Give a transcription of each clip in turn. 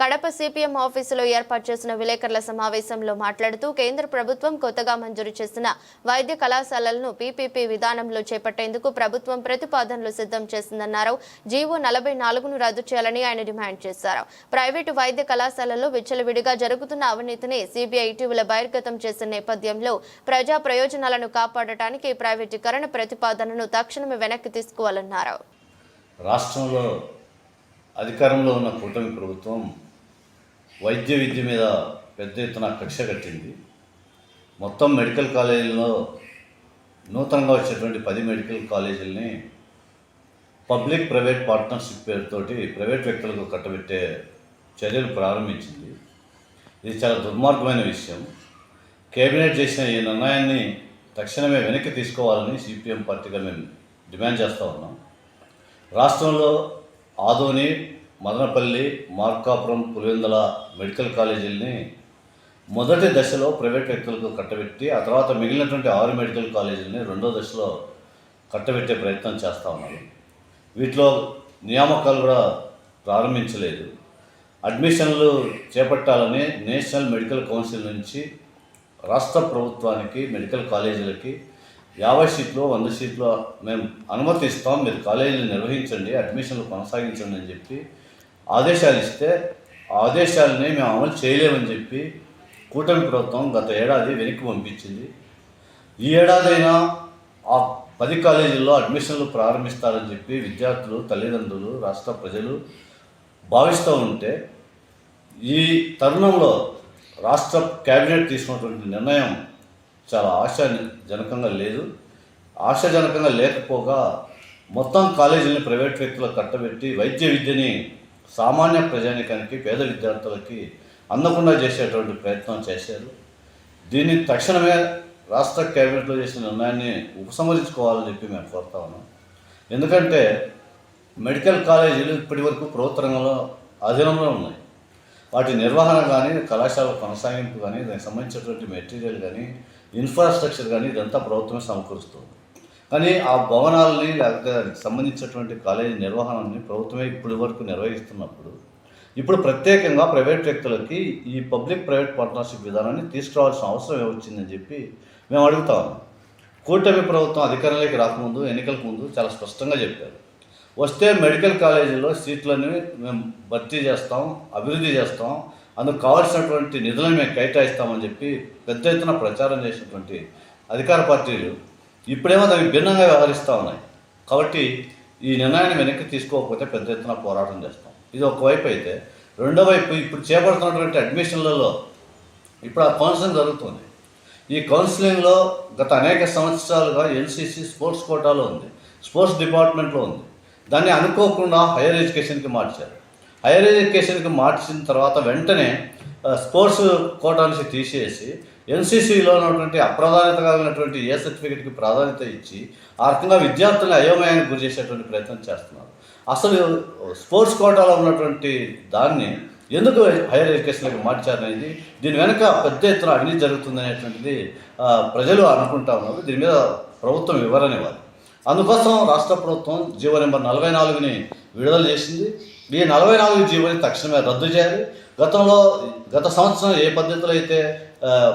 Kadapa CPM ఆఫీసులో ఏర్పాటు చేసిన విలేకరుల సమావేశంలో మాట్లాడుతూ కేంద్ర ప్రభుత్వం కొత్తగా మంజూరు చేసిన వైద్య కళాశాలలను పీపీపీ విధానంలో చేపట్టేందుకు ప్రభుత్వం ప్రతిపాదనలు సిద్ధం చేసిందన్నారు. జీవో నలభై నాలుగును రద్దు చేయాలని ఆయన డిమాండ్ చేశారు. ప్రైవేటు వైద్య కళాశాలలో విచ్చలవిడిగా జరుగుతున్న అవినీతిని సిబిఐ ఇటీవల బహిర్గతం చేసిన నేపథ్యంలో ప్రజా ప్రయోజనాలను కాపాడటానికి ప్రైవేటీకరణ ప్రతిపాదనను తక్షణమే వెనక్కి తీసుకోవాలన్నారు. రాష్ట్రంలో అధికారంలో ఉన్న కూటమి ప్రభుత్వం వైద్య విద్య మీద పెద్ద ఎత్తున కక్ష కట్టింది. మొత్తం మెడికల్ కాలేజీలో నూతనంగా వచ్చేటువంటి పది మెడికల్ కాలేజీలని పబ్లిక్ ప్రైవేట్ పార్ట్నర్షిప్ పేరుతోటి ప్రైవేట్ వ్యక్తులకు కట్టబెట్టే చర్యలు ప్రారంభించింది. ఇది చాలా దుర్మార్గమైన విషయం. కేబినెట్ చేసిన ఈ నిర్ణయాన్ని తక్షణమే వెనక్కి తీసుకోవాలని సిపిఎం పార్టీగా మేము డిమాండ్ చేస్తూ ఉన్నాం. రాష్ట్రంలో ఆదోని మదనపల్లి మార్కాపురం పులివెందుల మెడికల్ కాలేజీల్ని మొదటి దశలో ప్రైవేట్ వ్యక్తులకు కట్టబెట్టి ఆ తర్వాత మిగిలినటువంటి ఆరు మెడికల్ కాలేజీలని రెండో దశలో కట్టబెట్టే ప్రయత్నం చేస్తూ ఉన్నారు. వీటిలో నియామకాలు కూడా ప్రారంభించలేదు. అడ్మిషన్లు చేపట్టాలని నేషనల్ మెడికల్ కౌన్సిల్ నుంచి రాష్ట్ర ప్రభుత్వానికి మెడికల్ కాలేజీలకి యాభై సీట్లు వంద సీట్లు మేము అనుమతి ఇస్తాం మీరు కాలేజీలు నిర్వహించండి అడ్మిషన్లు కొనసాగించండి అని చెప్పి ఆదేశాలు ఇస్తే ఆదేశాలని మేము అమలు చేయలేమని చెప్పి కూటమి ప్రభుత్వం గత ఏడాది వెనక్కి పంపించింది. ఈ ఏడాదైనా ఆ పది కాలేజీల్లో అడ్మిషన్లు ప్రారంభిస్తారని చెప్పి విద్యార్థులు తల్లిదండ్రులు రాష్ట్ర ప్రజలు భావిస్తూ ఉంటే ఈ తరుణంలో రాష్ట్ర కేబినెట్ తీసుకున్నటువంటి నిర్ణయం చాలా ఆశాజనకంగా లేదు. ఆశాజనకంగా లేకపోగా మొత్తం కాలేజీలను ప్రైవేట్ వ్యక్తులకు కట్టబెట్టి వైద్య విద్యని సామాన్య ప్రజానికానికి పేద విద్యార్థులకి అందకుండా చేసేటువంటి ప్రయత్నం చేశారు. దీన్ని తక్షణమే రాష్ట్ర కేబినెట్లో చేసిన నిర్ణయాన్ని ఉపసంహరించుకోవాలని చెప్పి మేము కోరుతా ఉన్నాం. ఎందుకంటే మెడికల్ కాలేజీలు ఇప్పటి వరకు ప్రభుత్వ రంగంలో అధీనంలో ఉన్నాయి. వాటి నిర్వహణ కానీ కళాశాల కొనసాగింపు కానీ దానికి సంబంధించినటువంటి మెటీరియల్ కానీ ఇన్ఫ్రాస్ట్రక్చర్ కానీ ఇదంతా ప్రభుత్వమే సమకూరుస్తుంది. కానీ ఆ భవనాలని లేకపోతే దానికి సంబంధించినటువంటి కాలేజీ నిర్వహణని ప్రభుత్వమే ఇప్పటి వరకు నిర్వహిస్తున్నప్పుడు ఇప్పుడు ప్రత్యేకంగా ప్రైవేట్ వ్యక్తులకి ఈ పబ్లిక్ ప్రైవేట్ పార్ట్నర్షిప్ విధానాన్ని తీసుకురావాల్సిన అవసరం ఏమొచ్చిందని చెప్పి మేము అడుగుతాం కూటమి ప్రభుత్వం అధికారంలోకి రాకముందు ఎన్నికలకు ముందు చాలా స్పష్టంగా చెప్పారు. వస్తే మెడికల్ కాలేజీలో సీట్లని మేము భర్తీ చేస్తాం అభివృద్ధి చేస్తాం అందుకు కావాల్సినటువంటి నిధులను మేము కేటాయిస్తామని చెప్పి పెద్ద ఎత్తున ప్రచారం చేసినటువంటి అధికార పార్టీలు ఇప్పుడేమో దానికి భిన్నంగా వ్యవహరిస్తూ ఉన్నాయి. కాబట్టి ఈ నిర్ణయాన్ని వెనక్కి తీసుకోకపోతే పెద్ద ఎత్తున పోరాటం చేస్తాం. ఇది ఒకవైపు అయితే రెండో వైపు ఇప్పుడు చేపడుతున్నటువంటి అడ్మిషన్లలో ఇప్పుడు ఆ కౌన్సిలింగ్ జరుగుతుంది. ఈ కౌన్సిలింగ్లో గత అనేక సంవత్సరాలుగా ఎన్సీసీ స్పోర్ట్స్ కోటాలో ఉంది స్పోర్ట్స్ డిపార్ట్మెంట్లో ఉంది. దాన్ని అనుకోకుండా హైయర్ ఎడ్యుకేషన్కి మార్చారు. హైయర్ ఎడ్యుకేషన్కి మార్చిన తర్వాత వెంటనే స్పోర్ట్స్ కోటా నుంచి తీసేసి ఎన్సీసీలో ఉన్నటువంటి అప్రాధాన్యత కలిగినటువంటి ఏ సర్టిఫికెట్కి ప్రాధాన్యత ఇచ్చి ఆ రకంగా విద్యార్థులను అయోమయానికి గురి చేసేటువంటి ప్రయత్నం చేస్తున్నారు. అసలు స్పోర్ట్స్ కోటాలో ఉన్నటువంటి దాన్ని ఎందుకు హైయర్ ఎడ్యుకేషన్కి మార్చారనేది దీని వెనక పెద్ద ఎత్తున అవినీతి జరుగుతుంది అనేటువంటిది ప్రజలు అనుకుంటా ఉన్నారు. దీని మీద ప్రభుత్వం వివరణ ఇవ్వాలి. అందుకోసం రాష్ట్ర ప్రభుత్వం జీవో నెంబర్ నలభై నాలుగుని విడుదల చేసింది. ఈ నలభై నాలుగు జీవోని తక్షణమే రద్దు చేయాలి. గతంలో గత సంవత్సరం ఏ పద్ధతిలో అయితే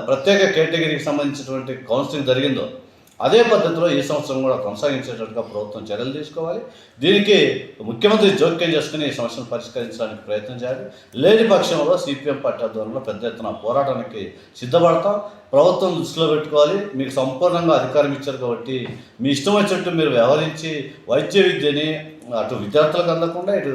ప్రత్యేక కేటగిరీకి సంబంధించినటువంటి కౌన్సిలింగ్ జరిగిందో అదే పద్ధతిలో ఈ సంవత్సరం కూడా కొనసాగించేటట్టుగా ప్రభుత్వం చర్యలు తీసుకోవాలి. దీనికి ముఖ్యమంత్రి జోక్యం చేసుకుని ఈ సమస్యను పరిష్కరించడానికి ప్రయత్నం చేయాలి. లేని పక్షంలో సిపిఎం పార్టీ ఆధ్వర్యంలో పెద్ద ఎత్తున పోరాటానికి సిద్ధపడతాం. ప్రభుత్వం దృష్టిలో పెట్టుకోవాలి. మీకు సంపూర్ణంగా అధికారం ఇచ్చారు కాబట్టి మీ ఇష్టం వచ్చినట్టు మీరు వ్యవహరించి వైద్య విద్యని అటు విద్యార్థులకు అందకుండా ఇటు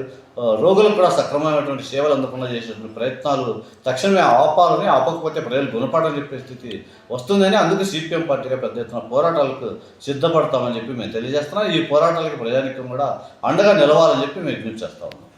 రోగులకు కూడా సక్రమమైనటువంటి సేవలు అందకుండా చేసేటువంటి ప్రయత్నాలు తక్షణమే ఆపాలని ఆపకపోతే ప్రజలు గుణపాఠం చెప్పే స్థితి వస్తుందని అందుకు సిపిఎం పార్టీగా పెద్ద ఎత్తున పోరాటాలకు సిద్ధపడతామని చెప్పి మేము తెలియజేస్తున్నాం. ఈ పోరాటాలకి ప్రజానికం కూడా అండగా నిలవాలని చెప్పి మేము విజ్ఞప్తి చేస్తా ఉన్నాం.